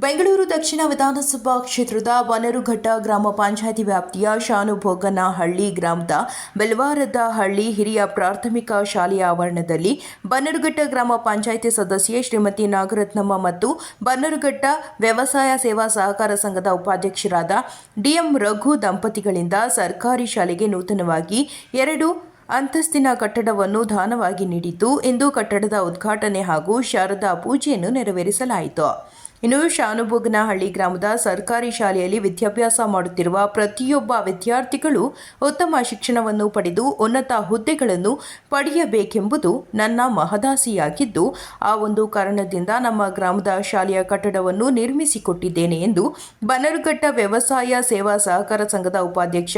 ಬೆಂಗಳೂರು ದಕ್ಷಿಣ ವಿಧಾನಸಭಾ ಕ್ಷೇತ್ರದ ಬನರುಘಟ್ಟ ಗ್ರಾಮ ಪಂಚಾಯಿತಿ ವ್ಯಾಪ್ತಿಯ ಶಾನುಭೋಗನಹಳ್ಳಿ ಗ್ರಾಮದ ಬೆಲ್ವಾರದ ಹಳ್ಳಿ ಹಿರಿಯ ಪ್ರಾಥಮಿಕ ಶಾಲೆಯ ಆವರಣದಲ್ಲಿ ಬನ್ನರುಘಟ್ಟ ಗ್ರಾಮ ಪಂಚಾಯಿತಿ ಸದಸ್ಯೆ ಶ್ರೀಮತಿ ನಾಗರತ್ನಮ್ಮ ಮತ್ತು ಬನ್ನರುಘಟ್ಟ ವ್ಯವಸಾಯ ಸೇವಾ ಸಹಕಾರ ಸಂಘದ ಉಪಾಧ್ಯಕ್ಷರಾದ ಡಿಎಂ ರಘು ದಂಪತಿಗಳಿಂದ ಸರ್ಕಾರಿ ಶಾಲೆಗೆ ನೂತನವಾಗಿ ಎರಡು ಅಂತಸ್ತಿನ ಕಟ್ಟಡವನ್ನು ದಾನವಾಗಿ ನೀಡಿತು ಇಂದು ಕಟ್ಟಡದ ಉದ್ಘಾಟನೆ ಹಾಗೂ ಶಾರದಾ ಪೂಜೆಯನ್ನು ನೆರವೇರಿಸಲಾಯಿತು. ಇನ್ನು ಶಾನುಭೋಗನಹಳ್ಳಿ ಗ್ರಾಮದ ಸರ್ಕಾರಿ ಶಾಲೆಯಲ್ಲಿ ವಿದ್ಯಾಭ್ಯಾಸ ಮಾಡುತ್ತಿರುವ ಪ್ರತಿಯೊಬ್ಬ ವಿದ್ಯಾರ್ಥಿಗಳು ಉತ್ತಮ ಶಿಕ್ಷಣವನ್ನು ಪಡೆದು ಉನ್ನತ ಹುದ್ದೆಗಳನ್ನು ಪಡೆಯಬೇಕೆಂಬುದು ನನ್ನ ಮಹದಾಸಿಯಾಗಿದ್ದು, ಆ ಒಂದು ಕಾರಣದಿಂದ ನಮ್ಮ ಗ್ರಾಮದ ಶಾಲೆಯ ಕಟ್ಟಡವನ್ನು ನಿರ್ಮಿಸಿಕೊಟ್ಟಿದ್ದೇನೆ ಎಂದು ಬನ್ನರುಘಟ್ಟ ವ್ಯವಸಾಯ ಸೇವಾ ಸಹಕಾರ ಸಂಘದ ಉಪಾಧ್ಯಕ್ಷ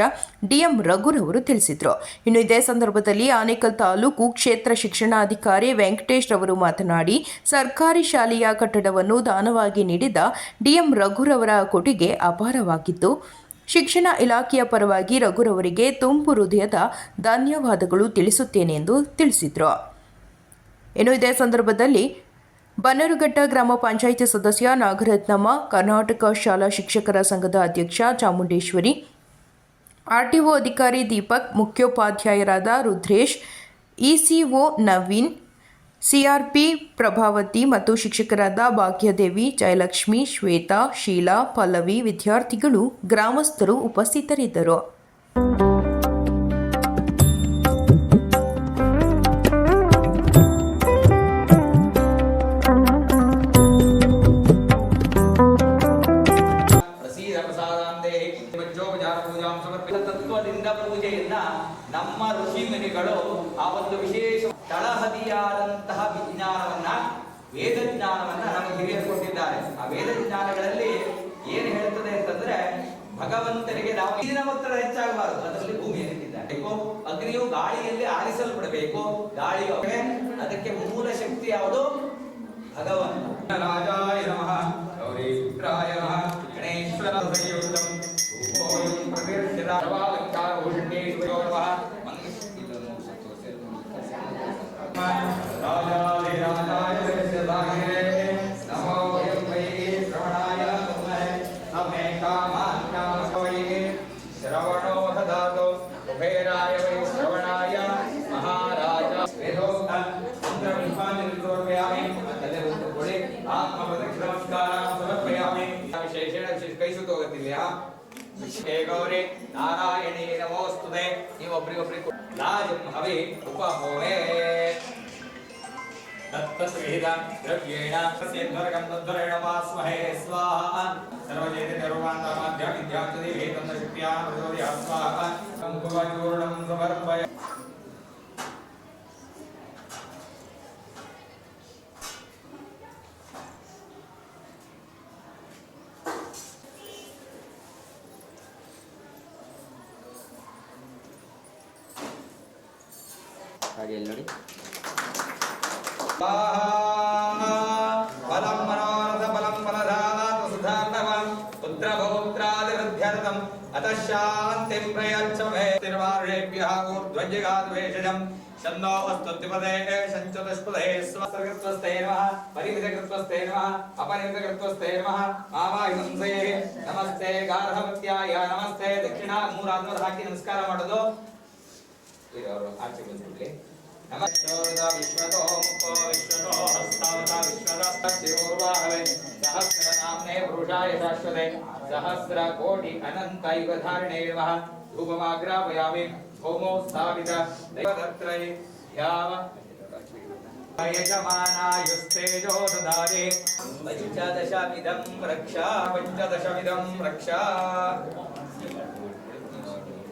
ಡಿಎಂ ರಘುರವರು ತಿಳಿಸಿದರು. ಇನ್ನು ಇದೇ ಸಂದರ್ಭದಲ್ಲಿ ಆನೇಕಲ್ ತಾಲೂಕು ಕ್ಷೇತ್ರ ಶಿಕ್ಷಣಾಧಿಕಾರಿ ವೆಂಕಟೇಶ್ ರವರು ಮಾತನಾಡಿ, ಸರ್ಕಾರಿ ಶಾಲೆಯ ಕಟ್ಟಡವನ್ನು ದಾನವಾಗಿ ನೀಡಿದ ಡಿಎಂ ರಘುರವರ ಕೊಡುಗೆ ಅಪಾರವಾಗಿತ್ತು. ಶಿಕ್ಷಣ ಇಲಾಖೆಯ ಪರವಾಗಿ ರಘುರವರಿಗೆ ತುಂಬು ಹೃದಯದ ಧನ್ಯವಾದಗಳು ತಿಳಿಸುತ್ತೇನೆ ಎಂದು ತಿಳಿಸಿದರು. ಇನ್ನು ಇದೇ ಸಂದರ್ಭದಲ್ಲಿ ಬನ್ನರುಘಟ್ಟ ಗ್ರಾಮ ಪಂಚಾಯಿತಿ ಸದಸ್ಯ ನಾಗರತ್ನಮ್ಮ, ಕರ್ನಾಟಕ ಶಾಲಾ ಶಿಕ್ಷಕರ ಸಂಘದ ಅಧ್ಯಕ್ಷ ಚಾಮುಂಡೇಶ್ವರಿ, ಆರ್ಟಿಒ ಅಧಿಕಾರಿ ದೀಪಕ್, ಮುಖ್ಯೋಪಾಧ್ಯಾಯರಾದ ರುದ್ರೇಶ್, ಇಸಿಒ ನವೀನ್ ಸಿಆರ್ಪಿ ಪ್ರಭಾವತಿ ಮತ್ತು ಶಿಕ್ಷಕರಾದ ಭಾಗ್ಯದೇವಿ ಜಯಲಕ್ಷ್ಮಿ ಶ್ವೇತಾ ಶೀಲಾ ಪಲ್ಲವಿ ವಿದ್ಯಾರ್ಥಿಗಳು ಗ್ರಾಮಸ್ಥರು ಉಪಸ್ಥಿತರಿದ್ದರು. ವೇದ ವಿಜ್ಞಾನಗಳಲ್ಲಿ ಏನು ಹೇಳ್ತದೆ ಅಂತಂದ್ರೆ ಭಗವಂತನಿಗೆ ನಾವು ನೀರಿನ ಒತ್ತಡ ಹೆಚ್ಚಾಗಬಾರದು ಅದರಲ್ಲಿ ಭೂಮಿ ಇಟ್ಟಿದ್ದಾರೆ ಅಗ್ನಿಯು ಗಾಳಿಯಲ್ಲಿ ಆರಿಸಲ್ಪಡಬೇಕು ಗಾಳಿಯು ಅದಕ್ಕೆ ಮೂಲ ಶಕ್ತಿ ಯಾವುದು ಭಗವಂತ ರಾಜಾಯ ನಮಃ ಗೌರಿ ಪುತ್ರಾಯ ನಮಃ ಗಣೇಶ್ವರ ಸಂಯುಕ್ತಂ ರೂಪೋಯಂ ಪ್ರತಿರ್ಷಿತ ಸರ್ವಾಲಂಕಾರ ಭೂಷಣೇಶ್ವರೋ ನಮಃ ರಾಜಾಧಿರಾಜಾಯ ಜಗದಾಗಿರೇ ಹೇ ಗೌರಿ ನಾರಾಯಣಿ ನಮೋಸ್ತುದೆ ನೀವು ಒಬ್ರಿಗೊಬ್ರಿಗೆ ಲಾಜಂ ಹವಿ ಉಪಹೋಹೇ ದತ್ತಸ್ವಿಹಿತ ದ್ರವ್ಯೇಣ ತಸ್ಯಧ್ವರಗಂ ತದ್ವರೇಣ ವಾಸ್ಮಹೇ ಸ್ವಾಹ. ಸರ್ವಜೇತಿ ನಿರ್ವಾಣಾಮಾಧ್ಯ ವಿದ್ಯಾರ್ಥಿ ವೇದಂತ ಶಕ್ತಿಯಾ ಪ್ರಚೋದಯ ಹಾಗೆ ಇಲ್ಲಿ ನೋಡಿ ಫಲಂ ಮನೋರಥ ಫಲಂ ಫಲಧಾತ ಸುಧಾರ್ಣವಂ ಪುತ್ರ ಪೌತ್ರಾದಿವೃದ್ಧ್ಯರ್ಥಂ ಅತಃ ಶಾಂತಿಂ ಪ್ರಯಚ್ಛ ಮೇ ತಿರ್ವಾರುಷೇಭ್ಯಃ ಊರ್ಧ್ವಜ್ಜಗಾದ್ವೇಷಜಂ ಶನ್ನೋ ಅಸ್ತುತಿಪದೇ ಶಂಚತುಷ್ಪದೇ ಸ್ವಸರ್ಗತ್ವಸ್ತೆ ನಮಃ ಪರಿಮಿತಕೃತ್ವಸ್ತೆ ನಮಃ ಅಪರಿಮಿತಕೃತ್ವಸ್ತೆ ನಮಃ ಮಾವಾಹಿಂಸೇ ನಮಸ್ತೆ ಗಾರ್ಹವತ್ಯಾಯ ನಮಸ್ತೆ ದಕ್ಷಿಣ ಮೂರಾದ್ಮದ ಹಾಕಿ ನಮಸ್ಕಾರ और आरती बंद कर ले नमस्कारदा विश्वतो मुखो विश्वतो हस्तावता विश्वदास्त शिरोर्वाहवे सहस्र नामने पुरुषाय शाश्वते सहस्र कोटि अनंतैव धारणे नमः धूपमाग्रापयामि होमो स्थापित दैवदत्रये याव यजमानायुस्तेजो ददाति पञ्चदशमिदं रक्षा पञ्चदशमिदं रक्षा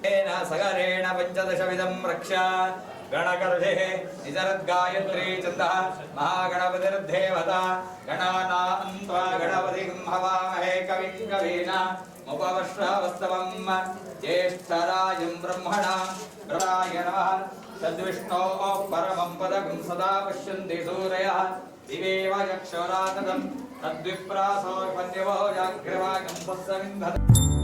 येन सगरेण पञ्चदशविधं रक्षा गणगर्भिः निजरद्गायत्री छन्दः महागणपतिर्देवता गणानां त्वा गणपतिं हवामहे कविं कवीना मुपवर्षवस्तवम् ज्येष्ठराजं ब्रह्मणा ब्रराय नमः तद्विष्णोः परमं पदगुं सदा पश्यन्ति सूरयः दिवेव यक्षोरातदं तद्विप्रासो पन्यवो जाग्रवागं सत्सविन्धत्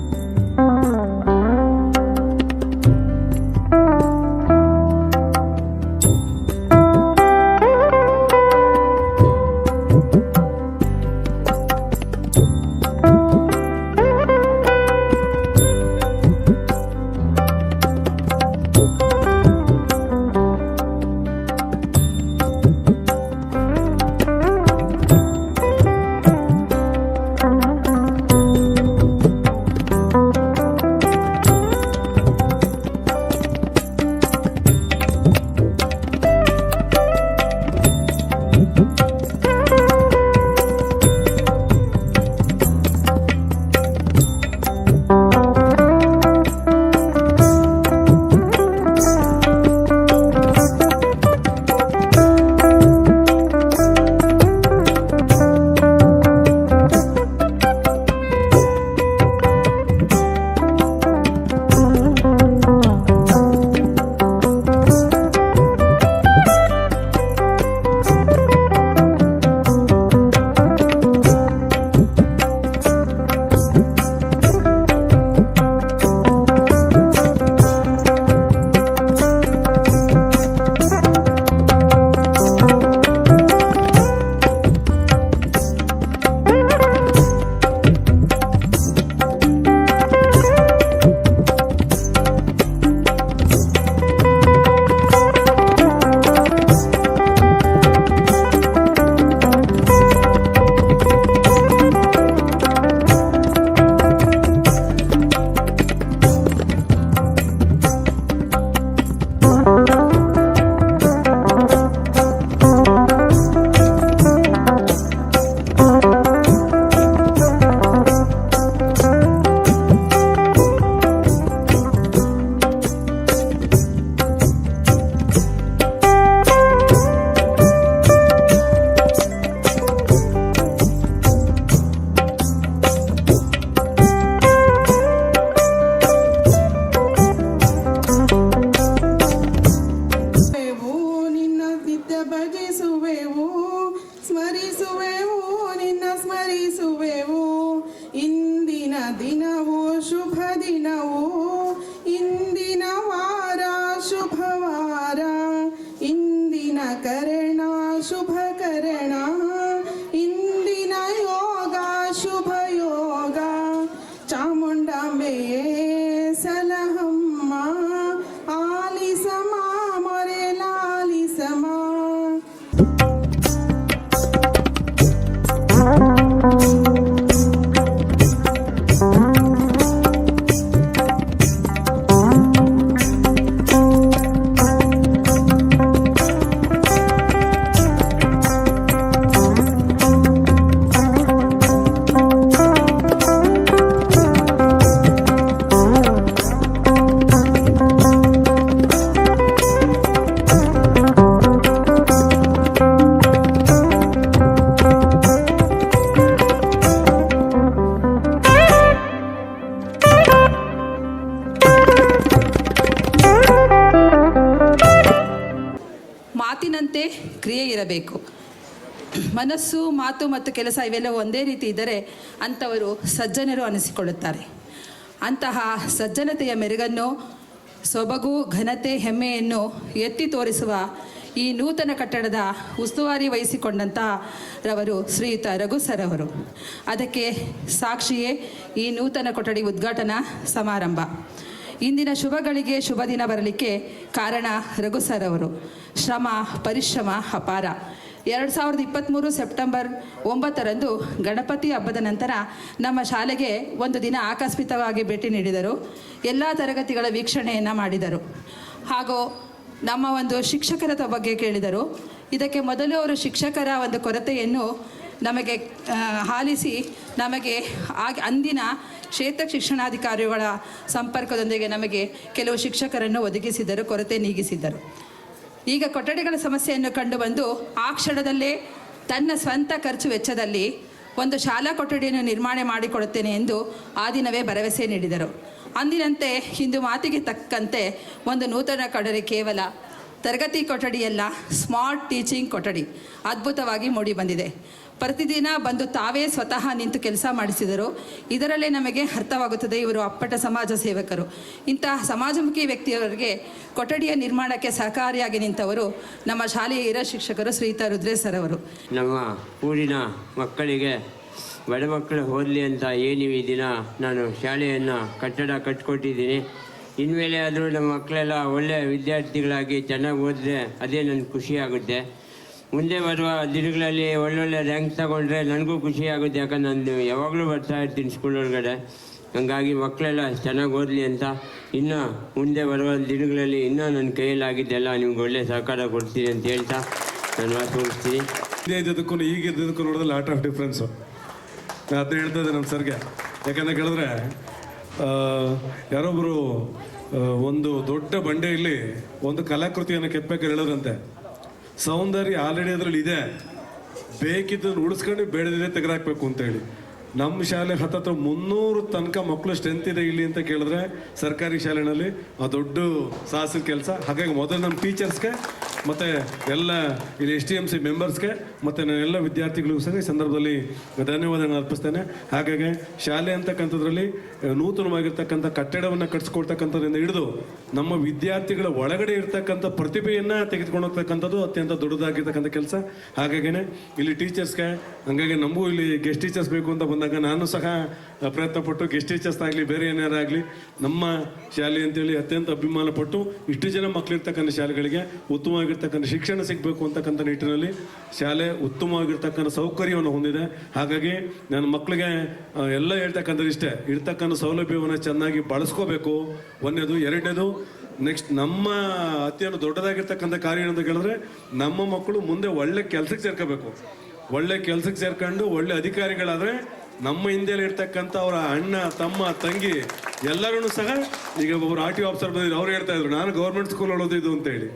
ಮಾತು ಮತ್ತು ಕೆಲಸ ಇವೆಲ್ಲ ಒಂದೇ ರೀತಿ ಇದ್ದರೆ ಅಂಥವರು ಸಜ್ಜನರು ಅನಿಸಿಕೊಳ್ಳುತ್ತಾರೆ. ಅಂತಹ ಸಜ್ಜನತೆಯ ಮೆರುಗನ್ನು, ಸೊಬಗು, ಘನತೆ, ಹೆಮ್ಮೆಯನ್ನು ಎತ್ತಿ ತೋರಿಸುವ ಈ ನೂತನ ಕಟ್ಟಡದ ಉಸ್ತುವಾರಿ ವಹಿಸಿಕೊಂಡಂತಹ ರವರು ಶ್ರೀಯುತ ರಘು ಸರ್ ಅವರು. ಅದಕ್ಕೆ ಸಾಕ್ಷಿಯೇ ಈ ನೂತನ ಕೊಠಡಿ ಉದ್ಘಾಟನಾ ಸಮಾರಂಭ. ಇಂದಿನ ಶುಭಗಳಿಗೆ ಶುಭ ದಿನ ಬರಲಿಕ್ಕೆ ಕಾರಣ ರಘು ಸರ್ ಅವರು. ಶ್ರಮ, ಪರಿಶ್ರಮ, ಅಪಾರ. ಎರಡು ಸಾವಿರದ ಇಪ್ಪತ್ತ್ಮೂರು ಸೆಪ್ಟೆಂಬರ್ ಒಂಬತ್ತರಂದು ಗಣಪತಿ ಹಬ್ಬದ ನಂತರ ನಮ್ಮ ಶಾಲೆಗೆ ಒಂದು ದಿನ ಆಕಸ್ಮಿತವಾಗಿ ಭೇಟಿ ನೀಡಿದರು. ಎಲ್ಲ ತರಗತಿಗಳ ವೀಕ್ಷಣೆಯನ್ನು ಮಾಡಿದರು. ಹಾಗೂ ನಮ್ಮ ಒಂದು ಶಿಕ್ಷಕರ ಬಗ್ಗೆ ಕೇಳಿದರು. ಇದಕ್ಕೆ ಮೊದಲು ಅವರು ಶಿಕ್ಷಕರ ಒಂದು ಕೊರತೆಯನ್ನು ನಮಗೆ ಹಾಲಿಸಿ ನಮಗೆ ಆಗ ಅಂದಿನ ಕ್ಷೇತ್ರ ಶಿಕ್ಷಣಾಧಿಕಾರಿಗಳ ಸಂಪರ್ಕದೊಂದಿಗೆ ನಮಗೆ ಕೆಲವು ಶಿಕ್ಷಕರನ್ನು ಒದಗಿಸಿದರು, ಕೊರತೆ ನೀಗಿಸಿದ್ದರು ಈಗ ಕೊಠಡಿಗಳ ಸಮಸ್ಯೆಯನ್ನು ಕಂಡುಬಂದು ಆ ಕ್ಷಣದಲ್ಲೇ ತನ್ನ ಸ್ವಂತ ಖರ್ಚು ವೆಚ್ಚದಲ್ಲಿ ಒಂದು ಶಾಲಾ ಕೊಠಡಿಯನ್ನು ನಿರ್ಮಾಣ ಮಾಡಿಕೊಡುತ್ತೇನೆ ಎಂದು ಆ ದಿನವೇ ಭರವಸೆ ನೀಡಿದರು. ಅಂದಿನಂತೆ ಇಂದು ಮಾತಿಗೆ ತಕ್ಕಂತೆ ಒಂದು ನೂತನ ಕೊಠಡಿ ಕೇವಲ ತರಗತಿ ಕೊಠಡಿಯಲ್ಲ, ಸ್ಮಾರ್ಟ್ ಟೀಚಿಂಗ್ ಕೊಠಡಿ ಅದ್ಭುತವಾಗಿ ಮೂಡಿಬಂದಿದೆ ಪ್ರತಿದಿನ ಬಂದು ತಾವೇ ಸ್ವತಃ ನಿಂತು ಕೆಲಸ ಮಾಡಿಸಿದರು. ಇದರಲ್ಲೇ ನಮಗೆ ಅರ್ಥವಾಗುತ್ತದೆ, ಇವರು ಅಪ್ಪಟ ಸಮಾಜ ಸೇವಕರು. ಇಂತಹ ಸಮಾಜಮುಖಿ ವ್ಯಕ್ತಿಯವರಿಗೆ ಕೊಠಡಿಯ ನಿರ್ಮಾಣಕ್ಕೆ ಸಹಕಾರಿಯಾಗಿ ನಿಂತವರು ನಮ್ಮ ಶಾಲೆಯ ಹಿರ ಶಿಕ್ಷಕರು ಶ್ರೀತಾ ರುದ್ರೇಶ್ ಸರ್ ಅವರು. ನಮ್ಮ ಊರಿನ ಮಕ್ಕಳಿಗೆ ಬಡ ಮಕ್ಕಳು ಓದಲಿ ಅಂತ ಏನು ಈ ದಿನ ನಾನು ಶಾಲೆಯನ್ನು ಕಟ್ಟಡ ಕಟ್ಕೊಟ್ಟಿದ್ದೀನಿ. ಇನ್ಮೇಲೆ ಆದರೂ ನಮ್ಮ ಮಕ್ಕಳೆಲ್ಲ ಒಳ್ಳೆಯ ವಿದ್ಯಾರ್ಥಿಗಳಾಗಿ ಚೆನ್ನಾಗಿ ಓದಿದ್ರೆ ಅದೇ ನನಗೆ ಖುಷಿ ಆಗುತ್ತೆ. ಮುಂದೆ ಬರುವ ದಿನಗಳಲ್ಲಿ ಒಳ್ಳೊಳ್ಳೆ ರ್ಯಾಂಕ್ ತಗೊಂಡ್ರೆ ನನಗೂ ಖುಷಿ ಆಗುತ್ತೆ. ಯಾಕಂದ್ರೆ ನಾನು ಯಾವಾಗಲೂ ಬರ್ತಾ ಇರ್ತೀನಿ ಸ್ಕೂಲ್ ಒಳಗಡೆ. ಹಂಗಾಗಿ ಮಕ್ಕಳೆಲ್ಲ ಚೆನ್ನಾಗಿ ಓದಲಿ ಅಂತ. ಇನ್ನು ಮುಂದೆ ಬರುವ ದಿನಗಳಲ್ಲಿ ಇನ್ನೂ ನನ್ನ ಕೈಯಲ್ಲಾಗಿದ್ದೆಲ್ಲ ನಿಮ್ಗೆ ಒಳ್ಳೆ ಸಹಕಾರ ಕೊಡ್ತೀನಿ ಅಂತ ಹೇಳ್ತಾ ನಾನು ಮಾತು ಮುಗಿಸ್ತೀನಿ. ಇದ್ದಕ್ಕೂ ಈಗಿದ್ದಕ್ಕೂ ನೋಡಿದ್ರೆ ಲಾಟ್ ಆಫ್ ಡಿಫ್ರೆನ್ಸು ನಾನು ಅದನ್ನ ಹೇಳ್ತಾ ಇದ್ದೆ ನಮ್ಮ ಸರ್ಗೆ. ಯಾಕಂದ್ರೆ ಕೇಳಿದ್ರೆ ಯಾರೊಬ್ಬರು ಒಂದು ದೊಡ್ಡ ಬಂಡೆಯಲ್ಲಿ ಒಂದು ಕಲಾಕೃತಿಯನ್ನು ಕೆಪ್ಪಕ್ಕೆ ಹೇಳೋರಂತೆ ಸೌಂದರ್ಯ ಆಲ್ರೆಡಿ ಅದರಲ್ಲಿ ಇದೆ. ಬೇಕಿದ್ದನ್ನು ಉಳಿಸ್ಕೊಂಡು ಬೇಡದಿದೆ ಅಂತ ಹೇಳಿ. ನಮ್ಮ ಶಾಲೆ ಹತ್ತತ್ರ ಮುನ್ನೂರು ತನಕ ಮಕ್ಕಳು ಸ್ಟ್ರೆಂತ್ ಇದೆ ಇಲ್ಲಿ ಅಂತ ಕೇಳಿದ್ರೆ ಸರ್ಕಾರಿ ಶಾಲೆನಲ್ಲಿ ಆ ದೊಡ್ಡ ಸಾಹಸದ ಕೆಲಸ. ಹಾಗಾಗಿ ಮೊದಲು ನಮ್ಮ ಟೀಚರ್ಸ್ಗೆ ಮತ್ತು ಎಲ್ಲ ಇಲ್ಲಿ ಎಸ್ ಟಿ ಎಂ ಸಿ ಮೆಂಬರ್ಸ್ಗೆ ಮತ್ತು ಎಲ್ಲ ವಿದ್ಯಾರ್ಥಿಗಳಿಗೂ ಸಹ ಈ ಸಂದರ್ಭದಲ್ಲಿ ಧನ್ಯವಾದಗಳನ್ನು ಅರ್ಪಿಸ್ತೇನೆ. ಹಾಗಾಗಿ ಶಾಲೆ ಅಂತಕ್ಕಂಥದ್ರಲ್ಲಿ ನೂತನವಾಗಿರ್ತಕ್ಕಂಥ ಕಟ್ಟಡವನ್ನು ಕಟ್ಸ್ಕೊಳ್ತಕ್ಕಂಥದ್ರಿಂದ ಹಿಡಿದು ನಮ್ಮ ವಿದ್ಯಾರ್ಥಿಗಳ ಒಳಗಡೆ ಇರ್ತಕ್ಕಂಥ ಪ್ರತಿಭೆಯನ್ನು ತೆಗೆದುಕೊಂಡು ಹೋಗ್ತಕ್ಕಂಥದ್ದು ಅತ್ಯಂತ ದೊಡ್ಡದಾಗಿರ್ತಕ್ಕಂಥ ಕೆಲಸ. ಹಾಗಾಗಿನೇ ಇಲ್ಲಿ ಟೀಚರ್ಸ್ಗೆ ಹಂಗಾಗಿ ನಮಗೂ ಇಲ್ಲಿ ಗೆಸ್ಟ್ ಟೀಚರ್ಸ್ ಬೇಕು ಅಂತ ಬಂದಾಗ ನಾನು ಸಹ ಪ್ರಯತ್ನ ಪಟ್ಟು ಗೆಸ್ಟ್ ಟೀಚರ್ಸ್ ಆಗಲಿ, ಬೇರೆ ಏನಾರಾಗಲಿ ನಮ್ಮ ಶಾಲೆ ಅಂತೇಳಿ ಅತ್ಯಂತ ಅಭಿಮಾನ ಪಟ್ಟು ಇಷ್ಟು ಜನ ಮಕ್ಕಳಿರ್ತಕ್ಕಂಥ ಶಾಲೆಗಳಿಗೆ ಉತ್ತಮವಾಗಿರ್ತಕ್ಕಂಥ ಶಿಕ್ಷಣ ಸಿಗಬೇಕು ಅಂತಕ್ಕಂಥ ನಿಟ್ಟಿನಲ್ಲಿ ಶಾಲೆ ಉತ್ತಮವಾಗಿರ್ತಕ್ಕಂಥ ಸೌಕರ್ಯವನ್ನು ಹೊಂದಿದೆ. ಹಾಗಾಗಿ ನನ್ನ ಮಕ್ಕಳಿಗೆ ಎಲ್ಲ ಹೇಳ್ತಕ್ಕಂಥದ್ದು ಇಷ್ಟೇ. ಇರ್ತಕ್ಕಂಥ ಸೌಲಭ್ಯವನ್ನು ಚೆನ್ನಾಗಿ ಬಳಸ್ಕೋಬೇಕು. ಒಂದನೇದು. ಎರಡನೇದು ನೆಕ್ಸ್ಟ್ ನಮ್ಮ ಅತ್ಯಂತ ದೊಡ್ಡದಾಗಿರ್ತಕ್ಕಂಥ ಕಾರ್ಯ ಏನಂತ ಕೇಳಿದ್ರೆ ನಮ್ಮ ಮಕ್ಕಳು ಮುಂದೆ ಒಳ್ಳೆ ಕೆಲಸಕ್ಕೆ ಸೇರ್ಕೋಬೇಕು. ಒಳ್ಳೆ ಕೆಲಸಕ್ಕೆ ಸೇರ್ಕೊಂಡು ಒಳ್ಳೆ ಅಧಿಕಾರಿಗಳಾದ್ರೆ ನಮ್ಮ ಹಿಂದೆಯಲ್ಲಿ ಇರ್ತಕ್ಕಂಥ ಅವರ ಅಣ್ಣ, ತಮ್ಮ, ತಂಗಿ ಎಲ್ಲರೂ ಸಹ ಈಗ ಒಬ್ಬರು ಆರ್ ಟಿ ಆಫೀಸರ್ ಬಂದಿದ್ರು, ಅವ್ರು ಹೇಳ್ತಾ ಇದ್ರು, ನಾನು ಗೌರ್ಮೆಂಟ್ ಸ್ಕೂಲ್ ಓದಿದ್ದು ಅಂತ ಹೇಳಿ.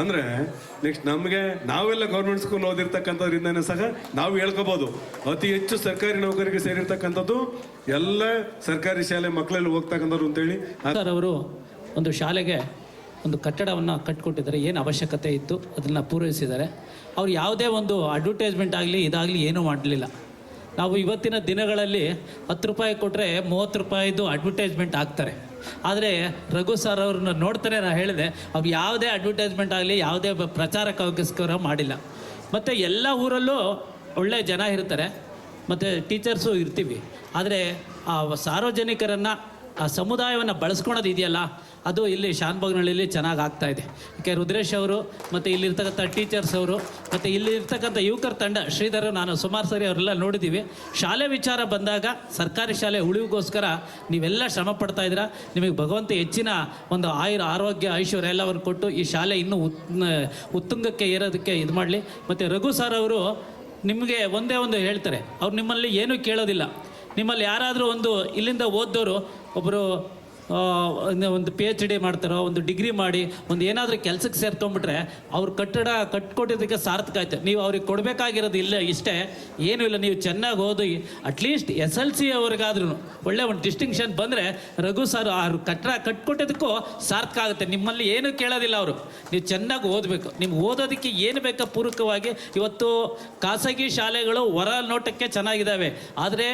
ಅಂದ್ರೆ ನೆಕ್ಸ್ಟ್ ನಮಗೆ ನಾವೆಲ್ಲ ಗೌರ್ಮೆಂಟ್ ಸ್ಕೂಲ್ ಓದಿರ್ತಕ್ಕಂಥದ್ರಿಂದನೇ ಸಹ ನಾವು ಹೇಳ್ಕೋಬೋದು. ಅತಿ ಹೆಚ್ಚು ಸರ್ಕಾರಿ ನೌಕರಿಗೆ ಸೇರಿರ್ತಕ್ಕಂಥದ್ದು ಎಲ್ಲ ಸರ್ಕಾರಿ ಶಾಲೆ ಮಕ್ಕಳಲ್ಲಿ ಹೋಗ್ತಕ್ಕಂಥವ್ರು ಅಂತೇಳಿ ಸರ್ ಅವರು ಒಂದು ಶಾಲೆಗೆ ಒಂದು ಕಟ್ಟಡವನ್ನು ಕಟ್ಟಿಕೊಟ್ಟಿದ್ದಾರೆ ಏನು ಅವಶ್ಯಕತೆ ಇತ್ತು? ಅದನ್ನು ಪೂರೈಸಿದ್ದಾರೆ. ಅವ್ರು ಯಾವುದೇ ಒಂದು ಅಡ್ವರ್ಟೈಸ್ಮೆಂಟ್ ಆಗಲಿ, ಇದಾಗಲಿ ಏನೂ ಮಾಡಲಿಲ್ಲ. ನಾವು ಇವತ್ತಿನ ದಿನಗಳಲ್ಲಿ ಹತ್ತು ರೂಪಾಯಿ ಕೊಟ್ಟರೆ ಮೂವತ್ತು ರೂಪಾಯಿದು ಅಡ್ವರ್ಟೈಸ್ಮೆಂಟ್ ಹಾಕ್ತಾರೆ. ಆದರೆ ರಘು ಸರ್ ಅವ್ರನ್ನ ನೋಡ್ತಾರೆ ನಾನು ಹೇಳಿದೆ ಅವ್ರು ಯಾವುದೇ ಅಡ್ವರ್ಟೈಸ್ಮೆಂಟ್ ಆಗಲಿ, ಯಾವುದೇ ಪ್ರಚಾರಕ್ಕೋಸ್ಕರ ಮಾಡಿಲ್ಲ. ಮತ್ತು ಎಲ್ಲ ಊರಲ್ಲೂ ಒಳ್ಳೆ ಜನ ಇರ್ತಾರೆ, ಮತ್ತು ಟೀಚರ್ಸು ಇರ್ತೀವಿ. ಆದರೆ ಆ ಸಾರ್ವಜನಿಕರನ್ನು, ಆ ಸಮುದಾಯವನ್ನು ಬಳಸ್ಕೊಳೋದು ಇದೆಯಲ್ಲ ಅದು ಇಲ್ಲಿ ಶಾನ್ಭಾಗ್ನಳ್ಳಿಲಿ ಚೆನ್ನಾಗಿ ಆಗ್ತಾ ಇದೆ. ಯಾಕೆ ರುದ್ರೇಶ್ ಅವರು, ಮತ್ತು ಇಲ್ಲಿರ್ತಕ್ಕಂಥ ಟೀಚರ್ಸ್ ಅವರು, ಮತ್ತು ಇಲ್ಲಿರ್ತಕ್ಕಂಥ ಯುವಕರ ತಂಡ, ಶ್ರೀಧರ್, ನಾನು ಸುಮಾರು ಸರಿ ಅವರೆಲ್ಲ ನೋಡಿದ್ದೀವಿ ಶಾಲೆ ವಿಚಾರ ಬಂದಾಗ ಸರ್ಕಾರಿ ಶಾಲೆ ಉಳಿವಿಗೋಸ್ಕರ ನೀವೆಲ್ಲ ಶ್ರಮ ಪಡ್ತಾ ಇದ್ದೀರಾ? ನಿಮಗೆ ಭಗವಂತ ಹೆಚ್ಚಿನ ಒಂದು ಆಯುರ್ ಆರೋಗ್ಯ, ಐಶ್ವರ್ಯ ಎಲ್ಲವನ್ನು ಕೊಟ್ಟು ಈ ಶಾಲೆ ಇನ್ನೂ ಉತ್ ಉತ್ತುಂಗಕ್ಕೆ ಏರೋದಕ್ಕೆ ಇದು ಮಾಡಲಿ. ಮತ್ತು ರಘು ಸರ್ ಅವರು ನಿಮಗೆ ಒಂದೇ ಒಂದು ಹೇಳ್ತಾರೆ. ಅವ್ರು ನಿಮ್ಮಲ್ಲಿ ಏನೂ ಕೇಳೋದಿಲ್ಲ. ನಿಮ್ಮಲ್ಲಿ ಯಾರಾದರೂ ಒಂದು ಇಲ್ಲಿಂದ ಓದ್ದವರು ಒಬ್ಬರು ಒಂದು ಪಿ ಎಚ್ ಡಿ ಮಾಡ್ತಾರೋ, ಒಂದು ಡಿಗ್ರಿ ಮಾಡಿ, ಒಂದು ಏನಾದರೂ ಕೆಲಸಕ್ಕೆ ಸೇರ್ಕೊಂಡ್ಬಿಟ್ರೆ ಅವ್ರ ಕಟ್ಟಡ ಕಟ್ಕೊಟ್ಟಿದ್ದಕ್ಕೆ ಸಾರ್ಥಕ ಆಯ್ತು. ನೀವು ಅವ್ರಿಗೆ ಕೊಡಬೇಕಾಗಿರೋದು ಇಲ್ಲ, ಇಷ್ಟೇ. ಏನೂ ಇಲ್ಲ, ನೀವು ಚೆನ್ನಾಗಿ ಓದಿ at least S L C ಅವ್ರಿಗಾದ್ರೂ ಒಳ್ಳೆ ಒಂದು ಡಿಸ್ಟಿಂಕ್ಷನ್ ಬಂದರೆ ರಘು ಸರ್ ಆ ಕಟ್ಟಡ ಕಟ್ಕೊಟ್ಟಿದ್ದಕ್ಕೂ ಸಾರ್ಥಕ ಆಗುತ್ತೆ. ನಿಮ್ಮಲ್ಲಿ ಏನೂ ಕೇಳೋದಿಲ್ಲ ಅವರು. ನೀವು ಚೆನ್ನಾಗಿ ಓದಬೇಕು. ನಿಮ್ಗೆ ಓದೋದಕ್ಕೆ ಏನು ಬೇಕೋ ಪೂರಕವಾಗಿ? ಇವತ್ತು ಖಾಸಗಿ ಶಾಲೆಗಳು ಹೊರ ನೋಟಕ್ಕೆ ಚೆನ್ನಾಗಿದ್ದಾವೆ ಆದರೆ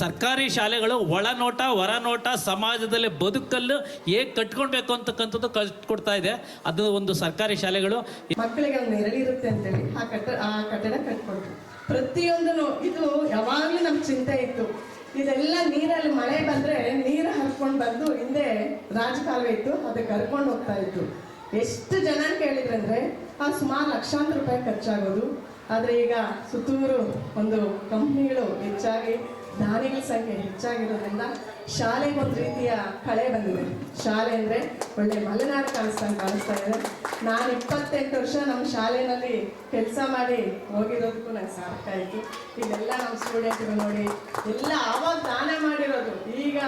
ಸರ್ಕಾರಿ ಶಾಲೆಗಳು ಒಳನೋಟ, ಹೊರನೋಟ, ಸಮಾಜದಲ್ಲಿ ಬದುಕಲ್ಲು ಹೇಗೆ ಕಟ್ಕೊಳ್ಬೇಕು ಅಂತಕ್ಕಂಥದ್ದು ಕಟ್ಕೊಡ್ತಾ ಇದೆ. ಅದು ಒಂದು ಸರ್ಕಾರಿ ಶಾಲೆಗಳು. ಮಕ್ಕಳಿಗೆ ಅಲ್ಲಿ ನೆರಳಿರುತ್ತೆ ಅಂತೇಳಿ ಆ ಕಟ್ಟ, ಆ ಕಟ್ಟಡ ಕಟ್ಕೊಂಡ್ರು ಪ್ರತಿಯೊಂದನು ಇದು ಯಾವಾಗಲೂ ನಮ್ಗೆ ಚಿಂತೆ ಇತ್ತು. ಇದೆಲ್ಲ ನೀರಲ್ಲಿ ಮಳೆ ಬಂದ್ರೆ ನೀರು ಹರ್ಕೊಂಡು ಬಂದು ಹಿಂದೆ ರಾಜಕಾಲುವೆ ಇತ್ತು ಅದಕ್ಕೆ ಕರ್ಕೊಂಡು ಹೋಗ್ತಾ ಇತ್ತು. ಎಷ್ಟು ಜನ ಕೇಳಿದ್ರಂದ್ರೆ ಆ ಸುಮಾರು ಲಕ್ಷಾಂತರ ರೂಪಾಯಿ ಖರ್ಚಾಗೋದು. ಆದರೆ ಈಗ ಸುತ್ತೂರು ಒಂದು ಕಂಪ್ನಿಗಳು ಹೆಚ್ಚಾಗಿ ದಾನಿಗಳ ಸಂಖ್ಯೆ ಹೆಚ್ಚಾಗಿರೋದ್ರಿಂದ ಶಾಲೆಗೆ ಒಂದು ರೀತಿಯ ಕಳೆ ಬಂದಿದೆ. ಶಾಲೆ ಅಂದರೆ ಒಳ್ಳೆ ಮಲೆನಾಡು ಕಾಣಿಸ್ತಾ ಕಾಣಿಸ್ತಾ ಇದೆ. ನಾನು ಇಪ್ಪತ್ತೆಂಟು ವರ್ಷ ನಮ್ಮ ಶಾಲೆಯಲ್ಲಿ ಕೆಲಸ ಮಾಡಿ ಹೋಗಿರೋದಕ್ಕೂ ನಂಗೆ ಸಾರ್ಥ ಆಯಿತು. ಇದೆಲ್ಲ ನಮ್ಮ ಸ್ಟೂಡೆಂಟ್ಗಳು ನೋಡಿ, ಎಲ್ಲ ಆವಾಗ ದಾನ ಮಾಡಿರೋದು. ಈಗ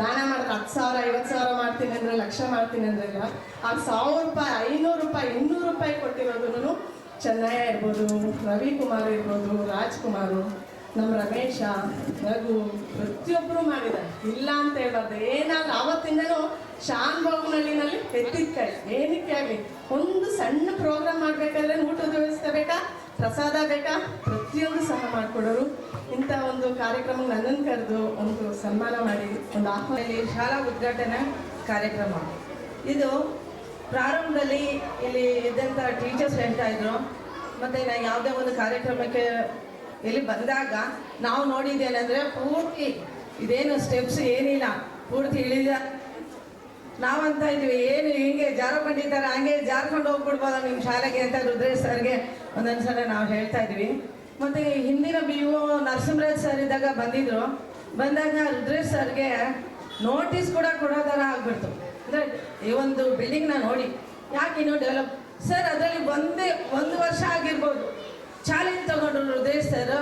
ದಾನ ಮಾಡಿದ್ರೆ ಹತ್ತು ಸಾವಿರ, ಐವತ್ತು ಸಾವಿರ ಮಾಡ್ತೀನಿ ಅಂದರೆ, ಲಕ್ಷ ಮಾಡ್ತೀನಿ ಅಂದ್ರಲ್ಲ ಆ ಸಾವಿರ ರೂಪಾಯಿ, ಐನೂರು ರೂಪಾಯಿ, ಇನ್ನೂರು ರೂಪಾಯಿ ಕೊಟ್ಟಿರೋದನ್ನು ಚೆನ್ನಯ್ಯ ಇರ್ಬೋದು, ರವಿಕುಮಾರ್ ಇರ್ಬೋದು, ರಾಜ್ಕುಮಾರು. ನಮ್ಮ ರಮೇಶ ರಘು ಪ್ರತಿಯೊಬ್ಬರು ಮಾಡಿದ್ದಾರೆ. ಇಲ್ಲ ಅಂತ ಹೇಳ್ಬಾರ್ದು ಏನಾದ್ರು ಆವತ್ತಿಂದನೂ ಶಾನ್ ಬಾಬುನಳ್ಳಿನಲ್ಲಿ ಎತ್ತಿದ ಕೈ ಏನಕ್ಕೆ ಆಗಲಿ? ಒಂದು ಸಣ್ಣ ಪ್ರೋಗ್ರಾಮ್ ಮಾಡಬೇಕಾದ್ರೆ ಊಟದ ವ್ಯವಸ್ಥೆ ಬೇಕಾ? ಪ್ರಸಾದ ಬೇಕಾ? ಪ್ರತಿಯೊಂದು ಸಹ ಮಾಡಿಕೊಡೋರು. ಇಂಥ ಒಂದು ಕಾರ್ಯಕ್ರಮ ನನ್ನನ್ನು ಕರೆದು ಒಂದು ಸನ್ಮಾನ ಮಾಡಿ, ಒಂದು ಆಹ್ವಾನದಲ್ಲಿ ಶಾಲಾ ಉದ್ಘಾಟನಾ ಕಾರ್ಯಕ್ರಮ. ಇದು ಪ್ರಾರಂಭದಲ್ಲಿ ಇಲ್ಲಿ ಇದ್ದಂಥ ಟೀಚರ್ಸ್ ಹೇಳ್ತಾ ಇದ್ರು. ಮತ್ತು ನಾನು ಯಾವುದೇ ಒಂದು ಕಾರ್ಯಕ್ರಮಕ್ಕೆ ಇಲ್ಲಿ ಬಂದಾಗ ನಾವು ನೋಡಿದ್ದೇನೆಂದರೆ ಪೂರ್ತಿ ಇದೇನು ಸ್ಟೆಪ್ಸ್ ಏನಿಲ್ಲ, ಪೂರ್ತಿ ಇಳಿದ. ನಾವಂತ ಇದ್ವಿ, ಏನು ಹಿಂಗೆ ಜಾರಕೊಂಡಿದ್ದಾರೆ ಹಂಗೆ ಜಾರ್ಕೊಂಡು ಹೋಗ್ಬಿಡ್ಬೋದ ನಿಮ್ಮ ಶಾಲೆಗೆ ಅಂತ ರುದ್ರೇಶ್ ಸರ್ಗೆ ಒಂದೊಂದು ಸಲ ನಾವು ಹೇಳ್ತಾ ಇದ್ವಿ. ಮತ್ತು ಹಿಂದಿನ ಬಿ ಒ ನರಸಿಂಹರಾಜ್ ಸರ್ ಇದ್ದಾಗ ಬಂದಿದ್ರು. ಬಂದಾಗ ರುದ್ರೇಶ್ ಸರ್ಗೆ ನೋಟಿಸ್ ಕೂಡ ಕೊಡೋ ಥರ ಆಗ್ಬಿಡ್ತು. ಅಂದರೆ ಈ ಒಂದು ಬಿಲ್ಡಿಂಗ್ನ ನೋಡಿ, ಯಾಕೆ ಇನ್ನೂ ಡೆವಲಪ್ ಸರ್, ಅದರಲ್ಲಿ ಒಂದೇ, ಒಂದು ವರ್ಷ ಆಗಿರ್ಬೋದು. ಚಾಲೆಂಜ್ ತಗೊಂಡ್ರು ಹೃದಯ ಸರ್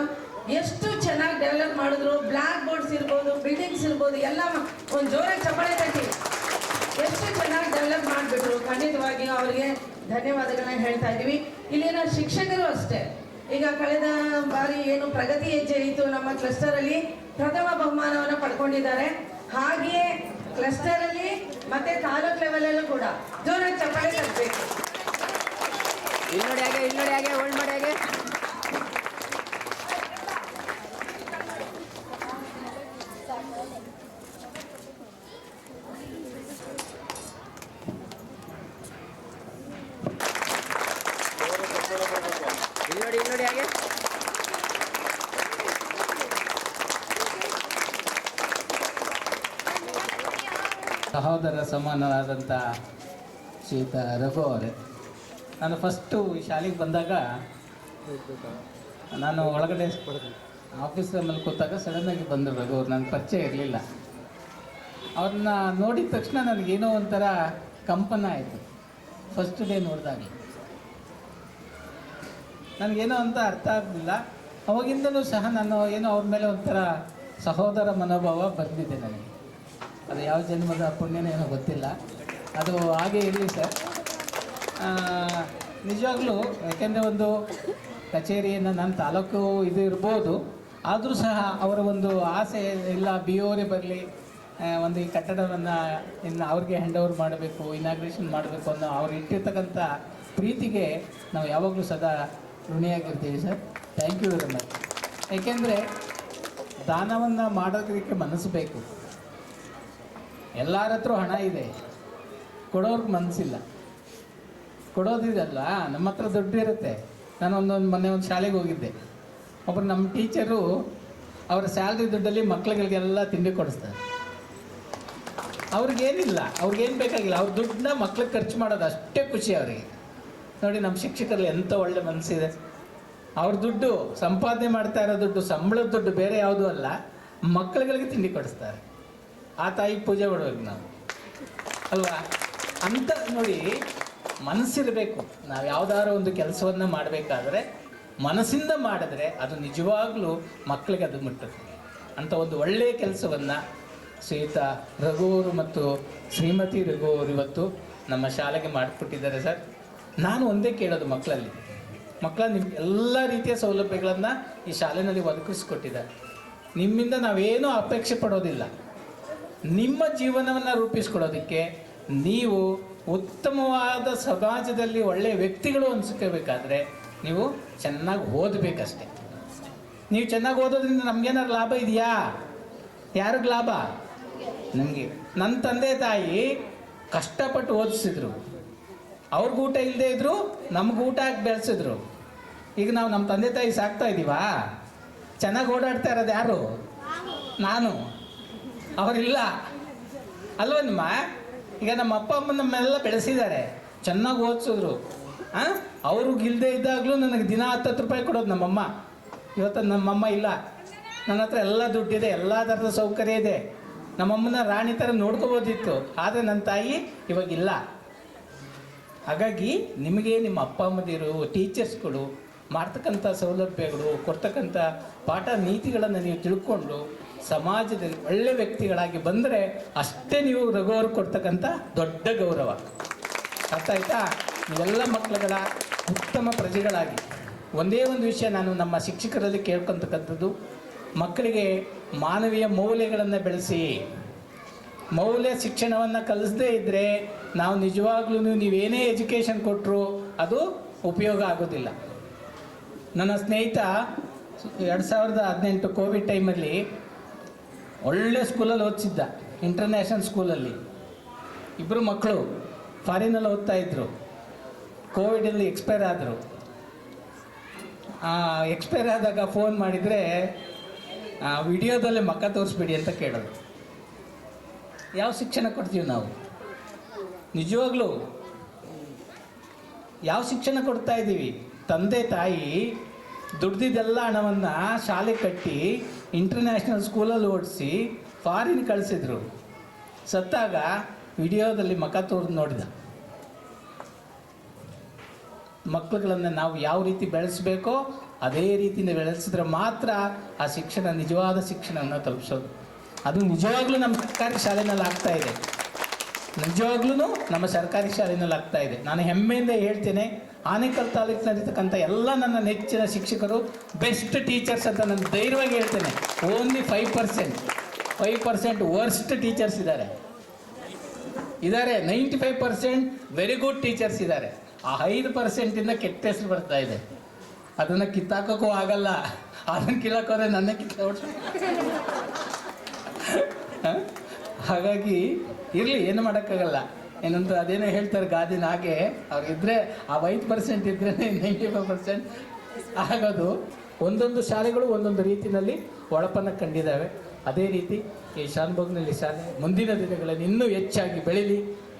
ಎಷ್ಟು ಚೆನ್ನಾಗಿ ಡೆವಲಪ್ ಮಾಡಿದ್ರು. ಬ್ಲ್ಯಾಕ್ ಬೋರ್ಡ್ಸ್ ಇರ್ಬೋದು ಬಿಲ್ಡಿಂಗ್ಸ್ ಇರ್ಬೋದು, ಎಲ್ಲ ಒಂದು ಜೋರಾಗಿ ಚಪ್ಪಾಳೆ ತಟ್ಟಿ. ಎಷ್ಟು ಚೆನ್ನಾಗಿ ಡೆವಲಪ್ ಮಾಡಿಬಿಟ್ರು. ಖಂಡಿತವಾಗಿ ಅವರಿಗೆ ಧನ್ಯವಾದಗಳನ್ನ ಹೇಳ್ತಾ ಇದ್ದೀವಿ. ಇಲ್ಲಿನ ಶಿಕ್ಷಕರು ಅಷ್ಟೇ. ಈಗ ಕಳೆದ ಬಾರಿ ಏನು ಪ್ರಗತಿ ಹೆಜ್ಜೆ ಇತ್ತು ನಮ್ಮ ಕ್ಲಸ್ಟರಲ್ಲಿ ಪ್ರಥಮ ಬಹುಮಾನವನ್ನು ಪಡ್ಕೊಂಡಿದ್ದಾರೆ. ಹಾಗೆಯೇ ಕ್ಲಸ್ಟರಲ್ಲಿ ಮತ್ತೆ ತಾಲೂಕ್ ಲೆವೆಲಲ್ಲೂ ಕೂಡ ಜೋರಾಗಿ ಚಪ್ಪಾಳೆ ತಟ್ಟಬೇಕು ಇಲ್ಲಿ ನೋಡಿ ಹಾಗೆ ಇಲ್ಲಿ ನೋಡಿ ಹಾಗೆ ಹೋಲ್ಡ್ ಮಾಡಿ ಹಾಗೆ ಇಲ್ಲಿ ನೋಡಿ ಇಲ್ಲಿ ನೋಡಿ ಹಾಗೆ ಸಹೋದರ ಸಮಾನರಾದಂಥ ಶೀತ ರಘು ಅವರೇ. ನಾನು ಫಸ್ಟು ಶಾಲೆಗೆ ಬಂದಾಗ ನಾನು ಒಳಗಡೆ ಆಫೀಸ್ ಮೇಲೆ ಕೂತಾಗ ಸಡನ್ನಾಗಿ ಬಂದರು ರಘು ಅವ್ರು ನನ್ನ ಪರಿಚಯ ಇರಲಿಲ್ಲ. ಅವ್ರನ್ನ ನೋಡಿದ ತಕ್ಷಣ ನನಗೇನೋ ಒಂಥರ ಕಂಪನ ಆಯಿತು. ಫಸ್ಟ್ ಡೇ ನೋಡಿದಾಗ ನನಗೇನೋ ಅಂತ ಅರ್ಥ ಆಗಲಿಲ್ಲ. ಅವಾಗಿಂದಲೂ ಸಹ ನಾನು ಏನೋ ಅವ್ರ ಮೇಲೆ ಒಂಥರ ಸಹೋದರ ಮನೋಭಾವ ಬಂದಿದೆ ನನಗೆ. ಅದು ಯಾವ ಜನ್ಮದ ಪುಣ್ಯನೇ ಏನೋ ಗೊತ್ತಿಲ್ಲ. ಅದು ಹಾಗೆ ಇರಲಿ ಸರ್. ನಿಜವಾಗ್ಲೂ ಯಾಕೆಂದರೆ ಒಂದು ಕಚೇರಿಯನ್ನು ನನ್ನ ತಾಲೂಕು ಇದು ಇರ್ಬೋದು. ಆದರೂ ಸಹ ಅವರ ಒಂದು ಆಸೆ ಇಲ್ಲ ಬಿ ಓರೇ ಬರಲಿ ಒಂದು ಈ ಕಟ್ಟಡವನ್ನು ಇನ್ನು ಅವ್ರಿಗೆ ಹ್ಯಾಂಡ್ ಓವರ್ ಮಾಡಬೇಕು ಇನಾಗ್ರೇಷನ್ ಮಾಡಬೇಕು ಅನ್ನೋ ಅವ್ರು ಇಟ್ಟಿರ್ತಕ್ಕಂಥ ಪ್ರೀತಿಗೆ ನಾವು ಯಾವಾಗಲೂ ಸದಾ ಋಣಿಯಾಗಿರ್ತೀವಿ sir. Thank you very much ಏಕೆಂದರೆ ದಾನವನ್ನು ಮಾಡೋದಕ್ಕೆ ಮನಸ್ಸು ಬೇಕು. ಎಲ್ಲರ ಹತ್ರ ಹಣ ಇದೆ. ಕೊಡೋರ್ಗೆ ಮನಸ್ಸಿಲ್ಲ ಕೊಡೋದಿದಲ್ಲ ನಮ್ಮ ಹತ್ರ ದುಡ್ಡು ಇರುತ್ತೆ. ನಾನು ಒಂದೊಂದು ಮೊನ್ನೆ ಒಂದು ಶಾಲೆಗೆ ಹೋಗಿದ್ದೆ. ಒಬ್ಬರು ನಮ್ಮ ಟೀಚರು ಅವರ ಸ್ಯಾಲ್ರಿ ದುಡ್ಡಲ್ಲಿ ಮಕ್ಳುಗಳಿಗೆಲ್ಲ ತಿಂಡಿ ಕೊಡಿಸ್ತಾರೆ. ಅವ್ರಿಗೇನಿಲ್ಲ, ಅವ್ರಿಗೇನು ಬೇಕಾಗಿಲ್ಲ. ಅವ್ರ ದುಡ್ಡನ್ನ ಮಕ್ಳಿಗೆ ಖರ್ಚು ಮಾಡೋದು ಅಷ್ಟೇ ಖುಷಿ ಅವರಿಗೆ. ನೋಡಿ ನಮ್ಮ ಶಿಕ್ಷಕರಲ್ಲಿ ಎಂಥ ಒಳ್ಳೆ ಮನಸ್ಸಿದೆ ಅವ್ರ ದುಡ್ಡು, ಸಂಪಾದನೆ ಮಾಡ್ತಾ ಇರೋ ದುಡ್ಡು, ಸಂಬಳದ ದುಡ್ಡು ಬೇರೆ ಯಾವುದೂ ಅಲ್ಲ ಮಕ್ಕಳುಗಳಿಗೆ ತಿಂಡಿ ಕೊಡಿಸ್ತಾರೆ. ಆ ತಾಯಿ ಪೂಜೆ ಮಾಡ್ಬೇಕು ನಾವು. ಅಲ್ವಾ? ಅಂತ ನೋಡಿ ಮನಸ್ಸಿರಬೇಕು. ನಾವು ಯಾವುದಾದ್ರು ಒಂದು ಕೆಲಸವನ್ನು ಮಾಡಬೇಕಾದ್ರೆ ಮನಸ್ಸಿಂದ ಮಾಡಿದ್ರೆ ಅದು ನಿಜವಾಗ್ಲೂ ಮಕ್ಕಳಿಗೆ ಅದು ಮುಟ್ಟುತ್ತೆ. ಅಂತ ಒಂದು ಒಳ್ಳೆಯ ಕೆಲಸವನ್ನು ಶ್ರೀಯುತ ರಘುವರು ಮತ್ತು ಶ್ರೀಮತಿ ರಘು ಅವರು ಇವತ್ತು ನಮ್ಮ ಶಾಲೆಗೆ ಮಾಡಿಕೊಟ್ಟಿದ್ದಾರೆ ಸರ್. ನಾನು ಒಂದೇ ಕೇಳೋದು ಮಕ್ಕಳಲ್ಲಿ. ಮಕ್ಕಳ ನಿಮ್ಮ ಎಲ್ಲ ರೀತಿಯ ಸೌಲಭ್ಯಗಳನ್ನು ಈ ಶಾಲೆಯಲ್ಲಿ ಒದಗಿಸ್ಕೊಟ್ಟಿದ್ದಾರೆ. ನಿಮ್ಮಿಂದ ನಾವೇನೂ ಅಪೇಕ್ಷೆ ಪಡೋದಿಲ್ಲ. ನಿಮ್ಮ ಜೀವನವನ್ನು ರೂಪಿಸ್ಕೊಳ್ಳೋದಕ್ಕೆ ನೀವು ಉತ್ತಮವಾದ ಸಮಾಜದಲ್ಲಿ ಒಳ್ಳೆಯ ವ್ಯಕ್ತಿಗಳು ಅನ್ಸ್ಕೋಬೇಕಾದ್ರೆ ನೀವು ಚೆನ್ನಾಗಿ ಓದಬೇಕಷ್ಟೆ. ನೀವು ಚೆನ್ನಾಗಿ ಓದೋದ್ರಿಂದ ನಮ್ಗೇನಾದ್ರು ಲಾಭ ಇದೆಯಾ? ಯಾರಿಗೆ ಲಾಭ? ನಮಗೆ. ನನ್ನ ತಂದೆ ತಾಯಿ ಕಷ್ಟಪಟ್ಟು ಓದಿಸಿದ್ರು. ಅವ್ರಿಗೆ ಊಟ ಇಲ್ಲದೆ ಇದ್ರು, ನಮ್ಗೆ ಊಟ ಹಾಕಿ ಬೆಳೆಸಿದ್ರು. ಈಗ ನಾವು ನಮ್ಮ ತಂದೆ ತಾಯಿ ಸಾಕ್ತಾ ಇದ್ದೀವಾ ಚೆನ್ನಾಗಿ ಓಡಾಡ್ತಾ ಇರೋದು ಯಾರು? ನಾನು. ಅವರಿಲ್ಲ. ಅಲ್ವ ನಿಮ್ಮ, ಈಗ ನಮ್ಮ ಅಪ್ಪ ಅಮ್ಮ ನಮ್ಮೆಲ್ಲ ಬೆಳೆಸಿದ್ದಾರೆ. ಚೆನ್ನಾಗಿ ಓದಿಸಿದ್ರು. ಹಾಂ ಅವ್ರಿಗೆ ಇಲ್ಲದೆ ಇದ್ದಾಗಲೂ ನನಗೆ ದಿನ ಹತ್ತತ್ತು ರೂಪಾಯಿ ಕೊಡೋದು ನಮ್ಮಮ್ಮ. ಇವತ್ತು ನಮ್ಮಮ್ಮ ಇಲ್ಲ. ನನ್ನ ಹತ್ರ ಎಲ್ಲ ದುಡ್ಡಿದೆ, ಎಲ್ಲ ಥರದ ಸೌಕರ್ಯ ಇದೆ. ನಮ್ಮಮ್ಮನ ರಾಣಿ ಥರ ನೋಡ್ಕೋಬೋದಿತ್ತು. ಆದರೆ ನನ್ನ ತಾಯಿ ಇವಾಗಿಲ್ಲ. ಹಾಗಾಗಿ ನಿಮಗೆ ನಿಮ್ಮ ಅಪ್ಪ ಅಮ್ಮದಿರು, ಟೀಚರ್ಸ್ಗಳು ಮಾಡ್ತಕ್ಕಂಥ ಸೌಲಭ್ಯಗಳು, ಕೊಡ್ತಕ್ಕಂಥ ಪಾಠ ನೀತಿಗಳನ್ನು ನೀವು ತಿಳ್ಕೊಂಡು ಸಮಾಜದಲ್ಲಿ ಒಳ್ಳೆ ವ್ಯಕ್ತಿಗಳಾಗಿ ಬಂದರೆ ಅಷ್ಟೇ ನೀವು ರಘುವರು ಕೊಡ್ತಕ್ಕಂಥ ದೊಡ್ಡ ಗೌರವ. ಅರ್ಥ ಆಯ್ತಾ? ನೀವೆಲ್ಲ ಮಕ್ಕಳುಗಳ ಉತ್ತಮ ಪ್ರಜೆಗಳಾಗಿ. ಒಂದೇ ಒಂದು ವಿಷಯ ನಾನು ನಮ್ಮ ಶಿಕ್ಷಕರಲ್ಲಿ ಕೇಳ್ಕೊತಕ್ಕಂಥದ್ದು. ಮಕ್ಕಳಿಗೆ ಮಾನವೀಯ ಮೌಲ್ಯಗಳನ್ನು ಬೆಳೆಸಿ. ಮೌಲ್ಯ ಶಿಕ್ಷಣವನ್ನು ಕಲಿಸದೇ ಇದ್ದರೆ ನಾವು ನಿಜವಾಗ್ಲೂ ನೀವೇನೇ ಎಜುಕೇಷನ್ ಕೊಟ್ಟರು ಅದು ಉಪಯೋಗ ಆಗೋದಿಲ್ಲ. ನನ್ನ ಸ್ನೇಹಿತ, ಎರಡು ಸಾವಿರದ ಹದಿನೆಂಟು ಕೋವಿಡ್ ಟೈಮಲ್ಲಿ ಒಳ್ಳೆ ಸ್ಕೂಲಲ್ಲಿ ಓದಿಸಿದ್ದ ಇಂಟರ್ನ್ಯಾಷನಲ್ ಸ್ಕೂಲಲ್ಲಿ ಇಬ್ಬರು ಮಕ್ಕಳು ಫಾರಿನಲ್ಲಿ ಓದ್ತಾ ಇದ್ದರು ಕೋವಿಡಲ್ಲಿ ಎಕ್ಸ್ಪೈರ್ ಆದರು. ಎಕ್ಸ್ಪೈರ್ ಆದಾಗ ಫೋನ್ ಮಾಡಿದರೆ ವಿಡಿಯೋದಲ್ಲೇ ಮಕ್ಕ ತೋರಿಸ್ಬಿಡಿ ಅಂತ ಕೇಳೋದು ಯಾವ ಶಿಕ್ಷಣ ಕೊಡ್ತೀವಿ ನಾವು? ನಿಜವಾಗ್ಲೂ? ಯಾವ ಶಿಕ್ಷಣ ಕೊಡ್ತಾ ಇದ್ದೀವಿ ತಂದೆ ತಾಯಿ ದುಡ್ದಿದ್ದೆಲ್ಲ ಹಣವನ್ನು ಶಾಲೆ ಕಟ್ಟಿ ಇಂಟರ್ನ್ಯಾಷನಲ್ ಸ್ಕೂಲಲ್ಲಿ ಓಡಿಸಿ ಫಾರಿನ್ ಕಳಿಸಿದ್ರು. ಸತ್ತಾಗ ವಿಡಿಯೋದಲ್ಲಿ ಮಖ ತೋರಿದು ನೋಡಿದ. ಮಕ್ಕಳುಗಳನ್ನು ನಾವು ಯಾವ ರೀತಿ ಬೆಳೆಸಬೇಕೋ ಅದೇ ರೀತಿಯಿಂದ ಬೆಳೆಸಿದ್ರೆ ಮಾತ್ರ ಆ ಶಿಕ್ಷಣ ನಿಜವಾದ ಶಿಕ್ಷಣವನ್ನು ತಲುಪಿಸೋದು. ಅದು ನಿಜವಾಗ್ಲೂ ನಮ್ಮ ಸರ್ಕಾರಿ ಶಾಲೆನಲ್ಲಿ ಆಗ್ತಾ ಇದೆ. ನಿಜವಾಗ್ಲೂ ನಮ್ಮ ಸರ್ಕಾರಿ ಶಾಲೆಯಲ್ಲಿ ಆಗ್ತಾ ಇದೆ. ನಾನು ಹೆಮ್ಮೆಯಿಂದ ಹೇಳ್ತೇನೆ, ಆನೇಕಲ್ ತಾಲೂಕಿನಲ್ಲಿರ್ತಕ್ಕಂಥ ಎಲ್ಲ ನನ್ನ ನೆಚ್ಚಿನ ಶಿಕ್ಷಕರು ಬೆಸ್ಟ್ ಟೀಚರ್ಸ್ ಅಂತ ನಾನು ಧೈರ್ಯವಾಗಿ ಹೇಳ್ತೇನೆ. Only five percent five percent worst teachers ಇದ್ದಾರೆ. ಇದ್ದಾರೆ ninety five percent very good teachers ಇದ್ದಾರೆ. ಆ ಐದು ಪರ್ಸೆಂಟಿಂದ ಕೆಟ್ಟ ಹೆಸರು ಬರ್ತಾ ಇದೆ. ಅದನ್ನು ಕಿತ್ತಾಕೋಕ್ಕೂ ಆಗಲ್ಲ. ಅದನ್ನು ಕಿಲ್ಲಕ್ಕೋದ್ರೆ ನನ್ನ ಕಿತ್ತ ಹಾಗಾಗಿ ಇರಲಿ, ಏನು ಮಾಡೋಕ್ಕಾಗಲ್ಲ. ಏನಂತ ಅದೇನೋ ಹೇಳ್ತಾರೆ ಗಾದಿನ ಹಾಗೆ. ಅವ್ರಿದ್ರೆ ಆ ಐದು ಪರ್ಸೆಂಟ್ ಇದ್ರೆ ನೈಂಟಿ ಫೈವ್ ಪರ್ಸೆಂಟ್ ಆಗೋದು. ಒಂದೊಂದು ಶಾಲೆಗಳು ಒಂದೊಂದು ರೀತಿಯಲ್ಲಿ ಒಳಪನ್ನು ಕಂಡಿದ್ದಾವೆ. ಅದೇ ರೀತಿ ಈ ಶಾನ್ಭೋಗ್ನಲ್ಲಿ ಶಾಲೆ ಮುಂದಿನ ದಿನಗಳಲ್ಲಿ ಇನ್ನೂ ಹೆಚ್ಚಾಗಿ ಬೆಳೀಲಿ.